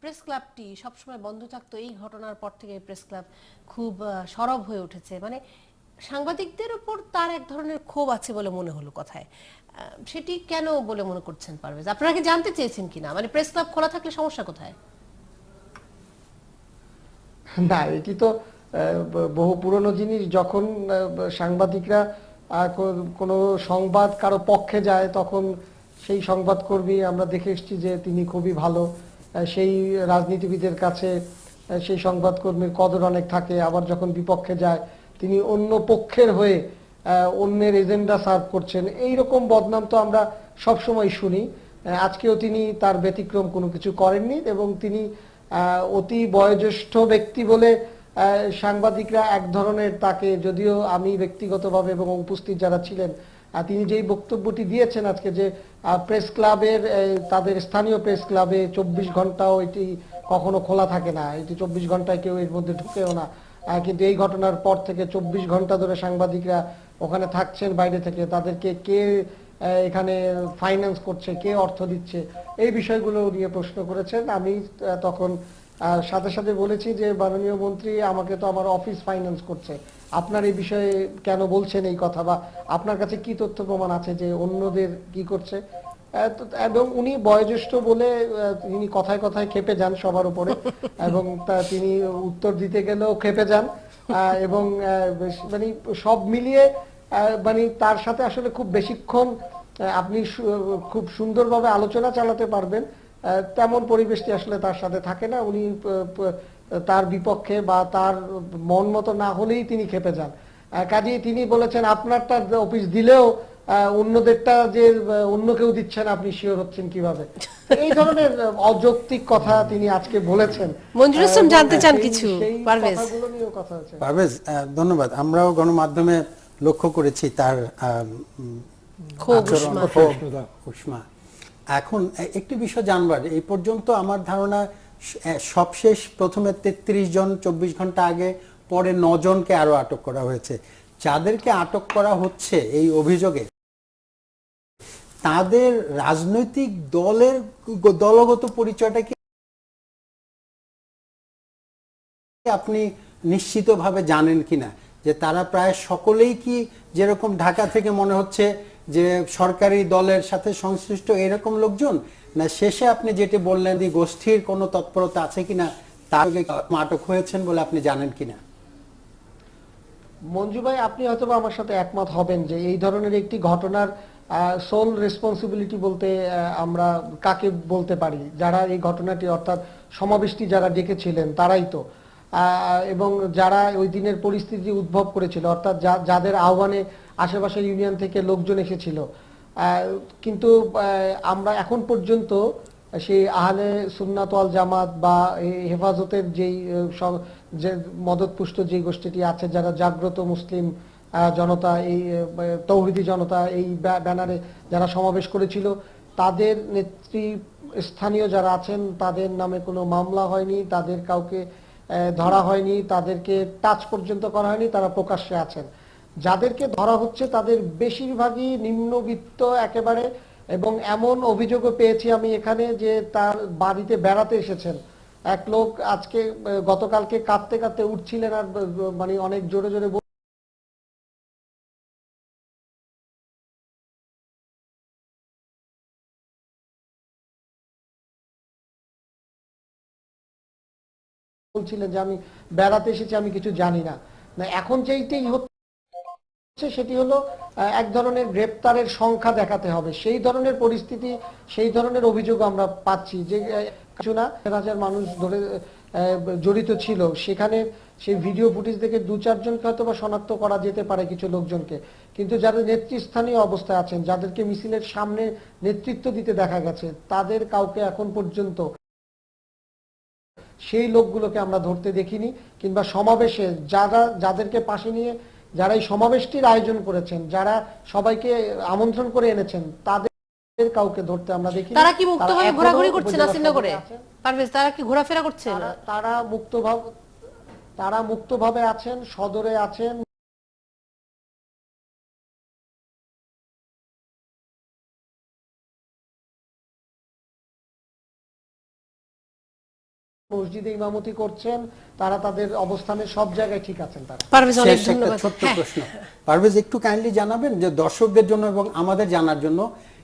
Press ক্লাবটি সবসময় বন্ধ থাকতো। এই ঘটনার পর থেকে প্রেস ক্লাব খুব সরব হয়ে উঠেছে। মানে সাংবাদিকদের উপর তার এক ধরনের ক্ষোভ আছে বলে মনে হলো কথায়। সেটি কেন বলে মনে করছেন পারভেজ? আপনারা কি জানতে চেয়েছেন কিনা? মানে প্রেস ক্লাব খোলা থাকলে সমস্যা কোথায়? না, এটি তো বহু পুরনো জিনিস। যখন সাংবাদিকরা কোনো সংবাদ কারও পক্ষে যায়, তখন সেই সংবাদকর্মী আমরা দেখে এসেছি যে তিনি খুবই ভালো। সেই রাজনীতিবিদের কাছে সেই সংবাদকর্মীর কদর অনেক থাকে, আবার যখন বিপক্ষে যায়, তিনি অন্য পক্ষের হয়ে অন্যের এজেন্ডা সার্ভ করছেন। এই রকম বদনাম তো আমরা সবসময় শুনি। আজকেও তিনি তার ব্যতিক্রম কোনো কিছু করেননি এবং তিনি অতি বয়োজ্যেষ্ঠ ব্যক্তি বলে সাংবাদিকরা এক ধরনের তাকে, যদিও আমি ব্যক্তিগতভাবে এবং উপস্থিত যারা ছিলেন তিনি যেই বক্তব্যটি দিয়েছেন আজকে যে প্রেস ক্লাবের তাদের স্থানীয় প্রেস ক্লাবে চব্বিশ ঘন্টাও এটি কখনো খোলা থাকে না। এটি চব্বিশ ঘন্টায় কেউ এর মধ্যে ঢুকেও না। কিন্তু এই ঘটনার পর থেকে চব্বিশ ঘণ্টা ধরে সাংবাদিকরা ওখানে থাকছেন, বাইরে থেকে। তাদেরকে কে এখানে ফাইন্যান্স করছে, কে অর্থ দিচ্ছে, এই বিষয়গুলো নিয়ে প্রশ্ন করেছেন। আমি তখন আহ, সাথে সাথে বলেছি যে মাননীয় মন্ত্রী আমাকে তো আমার অফিস ফাইন্যান্স করছে। আপনার এই বিষয়ে কেন বলছেন এই কথা বা আপনার কাছে কি তথ্য প্রমাণ আছে যে অন্যদের কি করছে? এবং উনি বয়োজ্যেষ্ঠ বলে তিনি কথায় কথায় খেপে যান সবার উপরে এবং তা- তিনি উত্তর দিতে গেলেও খেপে যান। এবং মানে সব মিলিয়ে মানে তার সাথে আসলে খুব বেশিক্ষণ আপনি খুব সুন্দরভাবে আলোচনা চালাতে পারবেন। তেমন পরিবেশটি আসলে তার সাথে থাকে না। উনি তার বিপক্ষে বা তার মন মতো না হলেই তিনি খেপে যান। কাজেই তিনি বলেছেন আপনারটা অফিস দিলেও অন্যদেরটা যে অন্য কেউ দিচ্ছেন আপনি শিওর হচ্ছেন কীভাবে? এই ধরনের অযৌক্তিক কথা তিনি আজকে বলেছেন। মঞ্জুর আহ, জানতে চান কিছু, পারভেজ। পারভেজ আহ, ধন্যবাদ। আমরাও গণমাধ্যমে লক্ষ্য করেছি তার ক্ষোভ, উষ্মা। এখন একটি বিষয় জানবার এই পর্যন্ত আমার ধারণা সবশেষ প্রথমে তেত্রিশ জন চব্বিশ ঘণ্টা আগে, পরে নজনকে আরও আটক করা হয়েছে। যাদেরকে আটক করা হচ্ছে এই অভিযোগে, তাদের রাজনৈতিক দলের দলগত পরিচয়টা কি আপনি নিশ্চিতভাবে জানেন কিনা? যে তারা প্রায় সকলেই কি যেরকম ঢাকা থেকে মনে হচ্ছে যে সরকারি দলের সাথে সংশ্লিষ্ট এরকম লোকজন? না, শেষে আপনি যেটি বললেন যে গোষ্ঠীর কোনো তৎপরতা আছে কিনা, তার আটক হয়েছেন বলে আপনি জানেন কিনা? মঞ্জু ভাই, আপনি হয়তো আমার সাথে একমত হবেন যে এই ধরনের একটি ঘটনার সোল রেসপন্সিবিলিটি বলতে আমরা কাকে বলতে পারি? যারা এই ঘটনাটি অর্থাৎ সমাবেশটি যারা ডেকেছিলেন, তারাই তো। এবং যারা ওই দিনের পরিস্থিতি উদ্ভব করেছিল, অর্থাৎ যাদের আহ্বানে আশেপাশের ইউনিয়ন থেকে লোকজন এসেছিল। কিন্তু আমরা এখন পর্যন্ত সেই আহলে সুন্নাত জামাত বা হেফাজতের যেই যে মদতপুষ্ট যে গোষ্ঠীটি আছে, যারা জাগ্রত মুসলিম জনতা, এই তৌহিদি জনতা, এই ব্যানারে যারা সমাবেশ করেছিল, তাদের নেত্রী স্থানীয় যারা আছেন, তাদের নামে কোনো মামলা হয়নি, তাদের কাউকে ধরা হয়নি, তাদেরকে টাচ পর্যন্ত করা হয়নি, তারা প্রকাশ্যে আছেন। যাদেরকে ধরা হচ্ছে তাদের বেশিরভাগই নিম্নবিত্ত একেবারে, এবং এমন অভিযোগও পেয়েছি আমি এখানে যে তার বাড়িতে বেড়াতে এসেছেন। এক লোক আজকে গতকালকে কাঁদতে কাঁদতে উঠছিলেন আর মানে অনেক জোরে জোরে বলছিলেন যে আমি বেড়াতে এসেছি, আমি কিছু জানি না। এখন যেইটাই হচ্ছে সেটি হলো এক ধরনের গ্রেপ্তারের সংখ্যা দেখাতে হবে। সেই ধরনের পরিস্থিতি, সেই ধরনের অভিযোগ আমরা পাচ্ছি যে কিছু না হাজার মানুষ ধরে জড়িত ছিল। সেখানে সেই ভিডিও ফুটেজ দেখে দু চারজনকে হয়তো বা শনাক্ত করা যেতে পারে কিছু লোকজনকে। কিন্তু যারা নেতৃস্থানীয় অবস্থায় আছেন, যাদেরকে মিছিলের সামনে নেতৃত্ব দিতে দেখা গেছে, তাদের কাউকে এখন পর্যন্ত সেই লোকগুলোকে আমরা ধরতে দেখিনি কিংবা সমাবেশে যারা, যাদেরকে পাশে নিয়ে যারা এই সমাবেশটির আয়োজন করেছেন যারা সবাইকে আমন্ত্রণ করে এনেছেন তাদের কাউকে ধরতে আমরা দেখি তারা কি মুক্তভাবে ঘোরাঘুরি করছে না সদরে পারভেজ তারা কি ঘোরাফেরা করছে তারা তারা মুক্তভাবে তারা মুক্তভাবে আছেন সদরে আছেন। মসজিদে ইমামতি করছেন তারা তাদের অবস্থানে সব জায়গায় ঠিক আছেন তারা। পারভেজ অনেক ধন্যবাদ। ছোট্ট হ্যাঁ, প্রশ্ন। পারভেজ একটু কাইন্ডলি জানাবেন যে দর্শকদের জন্য এবং আমাদের জানার জন্য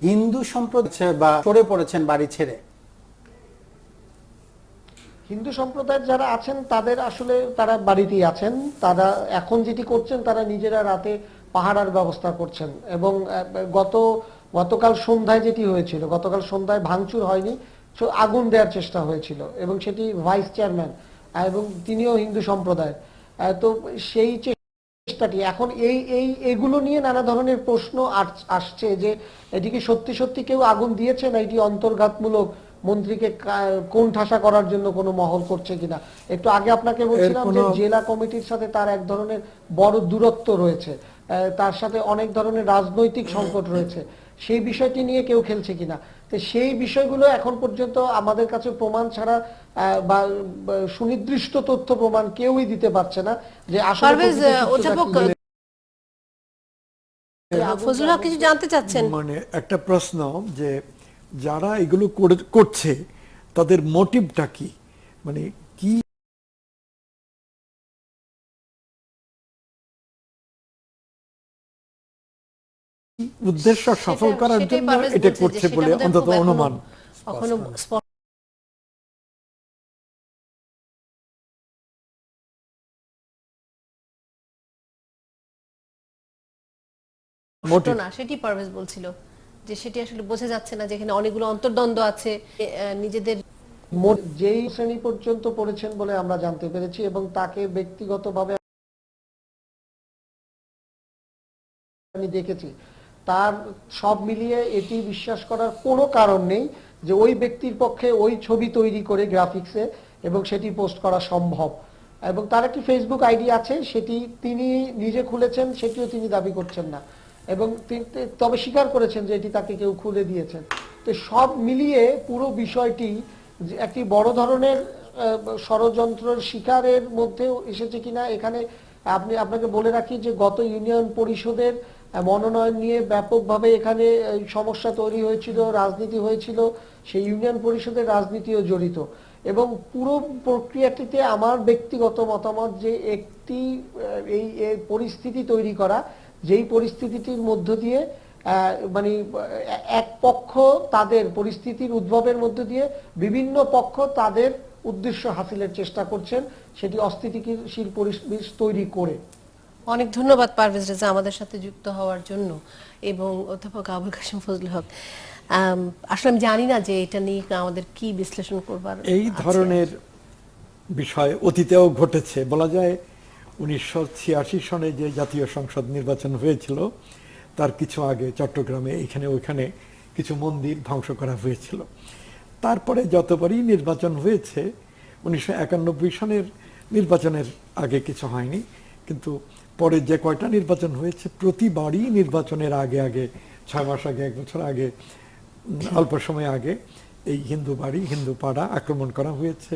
হিন্দু সম্প্রদায় বা সরে পড়েছেন বাড়ি ছেড়ে। হিন্দু সম্প্রদায়ের যারা আছেন তাদের আসলে তারা বাড়িতেই আছেন। তারা এখন যেটি করছেন তারা নিজেরা রাতে পাহারার ব্যবস্থা করছেন। এবং গত গতকাল সন্ধ্যায় যেটি হয়েছিল গতকাল সন্ধ্যায় ভাঙচুর হয়নি। আগুন দেওয়ার চেষ্টা হয়েছিল এবং সেটি ভাইস চেয়ারম্যান এবং তিনিও হিন্দু সম্প্রদায় তো সেই চেষ্টাটি এখন এই এই এগুলো নিয়ে নানা ধরনের প্রশ্ন আসছে যে এটিকে সত্যি সত্যি কেউ আগুন দিয়েছে না এটি অন্তর্ঘাতমূলক মন্ত্রীকে কোন ঠাসা করার জন্য কোনো মহল করছে কিনা? একটু আগে আপনাকে বলছিলাম যে জেলা কমিটির সাথে তার এক ধরনের বড় দূরত্ব রয়েছে। তার সাথে অনেক ধরনের রাজনৈতিক সংকট রয়েছে। সেই বিষয়টি নিয়ে কেউ খেলছে কিনা। তো সেই বিষয়গুলো এখন পর্যন্ত আমাদের কাছে প্রমাণ ছাড়া বা সুনির্দিষ্ট তথ্য প্রমাণ কেউই দিতে পারছে না যে আসলে কিছু জানতে চাচ্ছেন? মানে একটা প্রশ্ন যে যারা এগুলো করে- করছে তাদের মোটিভটা কি? মানে উদ্দেশ্য সফল করার জন্য এটা করছে বলে অন্তত অনুমান। না সেটি পারভেজ বলছিল যে সেটি আসলে বোঝা যাচ্ছে না যেখানে অনেকগুলো অন্তর্দ্বন্দ্ব আছে নিজেদের মোট- যেই শ্রেণি পর্যন্ত পড়েছেন বলে আমরা জানতে পেরেছি এবং তাকে ব্যক্তিগতভাবে আমি দেখেছি। তার সব মিলিয়ে এটি বিশ্বাস করার কোনো কারণ নেই যে ওই ব্যক্তির পক্ষে ওই ছবি তৈরি করে গ্রাফিক্সে এবং সেটি পোস্ট করা সম্ভব। এবং তার একটি ফেসবুক আইডি আছে, সেটি তিনি নিজে খুলেছেন, সেটিও তিনি দাবি করছেন না। এবং তবে স্বীকার করেছেন যে এটি তাকে কেউ খুলে দিয়েছেন। তো সব মিলিয়ে পুরো বিষয়টি একটি বড় ধরনের ষড়যন্ত্রের শিকারের মধ্যেও এসেছে কিনা, এখানে আপনি, আপনাকে বলে রাখি যে গত ইউনিয়ন পরিষদের মনোনয়ন নিয়ে ব্যাপকভাবে এখানে সমস্যা তৈরি হয়েছিল, রাজনীতি হয়েছিল, সেই ইউনিয়ন পরিষদের রাজনীতিও জড়িত। এবং পুরো প্রক্রিয়াটিতে আমার ব্যক্তিগত মতামত যে একটি এই পরিস্থিতি তৈরি করা, যেই পরিস্থিতিটির মধ্য দিয়ে মানে এক পক্ষ তাদের পরিস্থিতির উদ্ভবের মধ্য দিয়ে বিভিন্ন পক্ষ তাদের উদ্দেশ্য হাসিলের চেষ্টা করছেন, সেটি অস্থিতিশীল পরিবেশ তৈরি করে। অনেক ধন্যবাদ পারভেজ রেজা আমাদের সাথে যুক্ত হওয়ার জন্য এবং অধ্যাপক আবুল কাশিম ফজল হক। আসলে আমি জানি না যে এটা নিয়ে আমাদের কি বিশ্লেষণ করবার এই ধরনের বিষয় অতীতেও ঘটেছে। বলা যায় উনিশশো ছিয়াশি সনে যে জাতীয় সংসদ নির্বাচন হয়েছিল তার কিছু আগে চট্টগ্রামে এখানে ওইখানে কিছু মন্দির ধ্বংস করা হয়েছিল। তারপরে যতবারই নির্বাচন হয়েছে উনিশশো একানব্বই সনের নির্বাচনের আগে কিছু হয়নি কিন্তু পরে যে কয়টা নির্বাচন হয়েছে, প্রতিবারই নির্বাচনের আগে আগে, ছয় মাস আগে, এক বছর আগে অল্প সময় আগে এই হিন্দু বাড়ি হিন্দু পাড়া আক্রমণ করা হয়েছে।